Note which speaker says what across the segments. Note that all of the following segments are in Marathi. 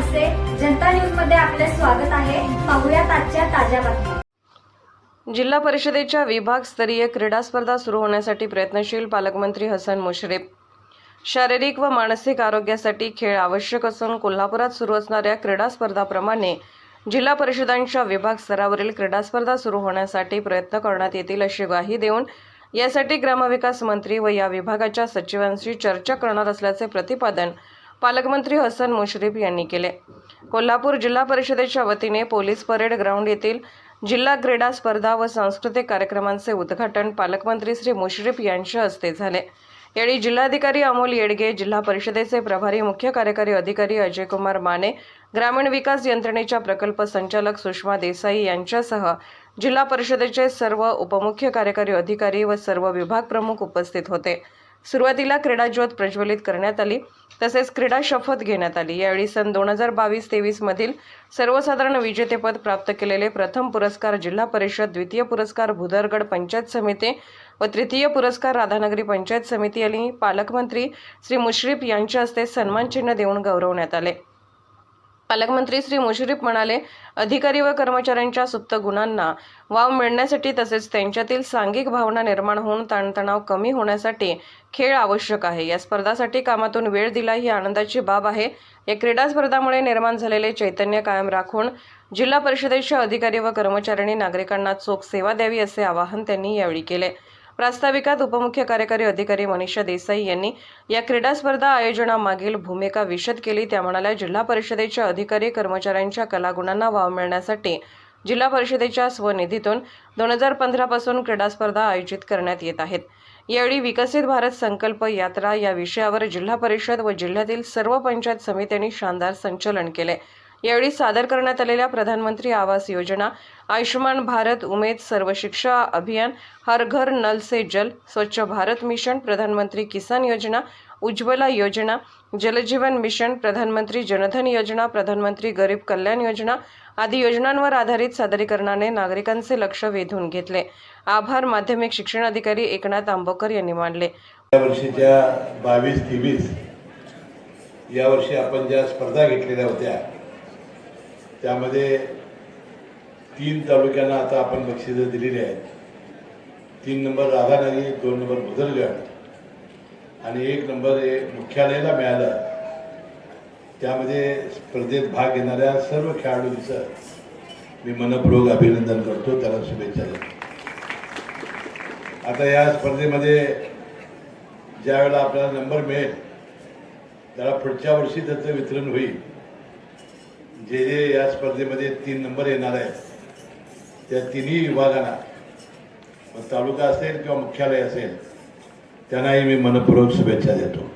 Speaker 1: जनता न्यूजमध्ये आपले स्वागत आहे. पाहुयात आजच्या ताज्या बातम्या.
Speaker 2: जिल्हा परिषदेच्या विभागस्तरीय क्रीडा स्पर्धा सुरू होण्यासाठी प्रयत्नशील पालकमंत्री हसन मुश्रीफ. शारीरिक व मानसिक आरोग्यासाठी खेळ आवश्यक असून कोल्हापुरात सुरू असणाऱ्या क्रीडा स्पर्धाप्रमाणे जिल्हा परिषदांच्या विभाग स्तरावरील क्रीडा स्पर्धा सुरू होण्यासाठी प्रयत्न करण्यात येतील अशी ग्वाही देऊन यासाठी ग्रामविकास मंत्री व या विभागाच्या सचिवांशी चर्चा करणार असल्याचे प्रतिपादन पालकमंत्री हसन मुश्रीफ यांनी केले. कोल्हापूर जिल्हा परिषदेच्या वतीने पोलीस परेड ग्राउंड येथील जिल्हा क्रीडा स्पर्धा व सांस्कृतिक कार्यक्रमांचे उद्घाटन पालकमंत्री श्री मुश्रीफ यांच्या हस्ते झाले. यावेळी जिल्हाधिकारी अमोल येडगे जिल्हा परिषदेचे प्रभारी मुख्य कार्यकारी अधिकारी अजयकुमार माने ग्रामीण विकास यंत्रणेच्या प्रकल्प संचालक सुषमा देसाई यांच्यासह जिल्हा परिषदेचे सर्व उपमुख्य कार्यकारी अधिकारी व सर्व विभाग प्रमुख उपस्थित होते. सुरुवातीला क्रीडा ज्योत प्रज्वलित करण्यात आली तसेच क्रीडा शपथ घेण्यात आली. यावेळी सन दोन हजार बावीस तेवीसमधील सर्वसाधारण विजेतेपद प्राप्त केलेले प्रथम पुरस्कार जिल्हा परिषद द्वितीय पुरस्कार भुदरगड पंचायत समिती व तृतीय पुरस्कार राधानगरी पंचायत समिती आणि पालकमंत्री श्री मुश्रीफ यांच्या हस्ते सन्मानचिन्ह देऊन गौरवण्यात आले. पालकमंत्री श्री मुश्रीफ म्हणाले अधिकारी व कर्मचाऱ्यांच्या सुप्त गुणांना वाव मिळण्यासाठी तसेच त्यांच्यातील सांघिक भावना निर्माण होऊन ताणतणाव कमी होण्यासाठी खेळ आवश्यक आहे. या स्पर्धासाठी कामातून वेळ दिला ही आनंदाची बाब आहे. या क्रीडा स्पर्धामुळे निर्माण झालेले चैतन्य कायम राखून जिल्हा परिषदेच्या अधिकारी व कर्मचाऱ्यांनी नागरिकांना चोख सेवा द्यावी असे आवाहन त्यांनी यावेळी केले. प्रास्ताविकात उपमुख्य कार्यकारी अधिकारी मनीषा देसाई यांनी या क्रीडा स्पर्धा आयोजनामागील भूमिका विशद केली. त्या म्हणाल्या जिल्हा परिषदेच्या अधिकारी कर्मचाऱ्यांच्या कलागुणांना वाव मिळण्यासाठी जिल्हा परिषदेच्या स्वनिधीतून दोन हजार पंधरापासून क्रीडा स्पर्धा आयोजित करण्यात येत आहेत. यावेळी विकसित भारत संकल्प यात्रा या विषयावर जिल्हा परिषद व जिल्ह्यातील सर्व पंचायत समित्यांनी शानदार संचलन केले. यावेळी सादर करण्यात आलेल्या प्रधानमंत्री आवास योजना आयुष्यमान भारत उमेद सर्व शिक्षा अभियान हर घर नल से जल स्वच्छ भारत मिशन प्रधानमंत्री किसान योजना उज्ज्वला योजना जलजीवन मिशन प्रधानमंत्री जनधन योजना प्रधानमंत्री गरीब कल्याण योजना आदी योजनांवर आधारित सादरीकरणाने नागरिकांचे लक्ष वेधून घेतले. आभार माध्यमिक शिक्षण अधिकारी एकनाथ आंबोकर यांनी मानले.
Speaker 3: या वर्षीच्या बावीस तेवीस यावर्षी आपण ज्या स्पर्धा घेतलेल्या होत्या त्यामध्ये तीन तालुक्यांना आता आपण बक्षिसं दिलेली आहेत. तीन नंबर राधानगरी दोन नंबर भुदरगड आणि एक नंबर हे मुख्यालयाला मिळालं. त्यामध्ये स्पर्धेत भाग घेणाऱ्या सर्व खेळाडूंचं मी मनपूर्वक अभिनंदन करतो. त्याला शुभेच्छा देतो. आता या स्पर्धेमध्ये ज्या वेळेला आपल्याला नंबर मिळेल त्याला पुढच्या वर्षी त्याचं वितरण होईल. जे जे या स्पर्धेमध्ये तीन नंबर येणार आहेत त्या तिन्ही विभागांना मग तालुका असेल किंवा मुख्यालय असेल त्यांनाही मी मनपूर्वक शुभेच्छा देतो.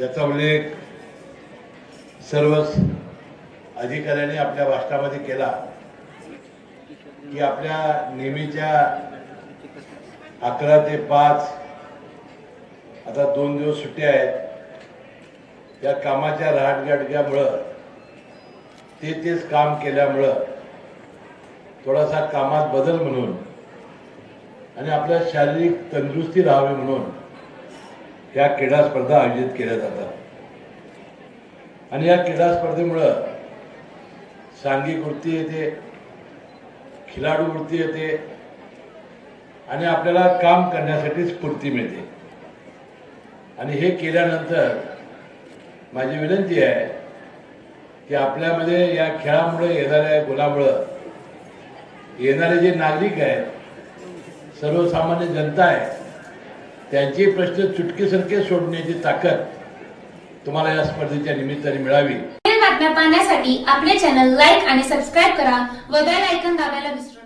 Speaker 3: याचा उल्लेख सर्वच अधिकाऱ्यांनी आपल्या भाषणामध्ये केला की आपल्या नेहमीच्या अकरा ते पाच आता दोन दिवस सुट्ट्या आहेत या कामाच्या रहाटगाटक्यामुळं ते तेच काम केल्यामुळं थोडासा कामात बदल म्हणून आणि आपल्या शारीरिक तंदुरुस्ती राहावी म्हणून या क्रीडा स्पर्धा आयोजित केल्या जातात. आणि या क्रीडा स्पर्धेमुळं सांघिक वृत्ती येते खिलाडू वृत्ती येते आणि आपल्याला काम करण्यासाठी स्फूर्ती मिळते. आणि हे केल्यानंतर माझी विनंती आहे की आपल्यामध्ये या खेळामुळे येणाऱ्या गुणामुळं येणारे जे नागरिक आहेत सर्वसामान्य जनता आहे त्यांचे प्रश्न चुटकीसारखे सोडण्याची ताकद तुम्हाला या स्पर्धेच्या निमित्ताने मिळावी.
Speaker 4: बातम्या पाहण्यासाठी आपले चॅनल लाईक आणि सबस्क्राईब करा व बेल ऐकन दाबायला विसरू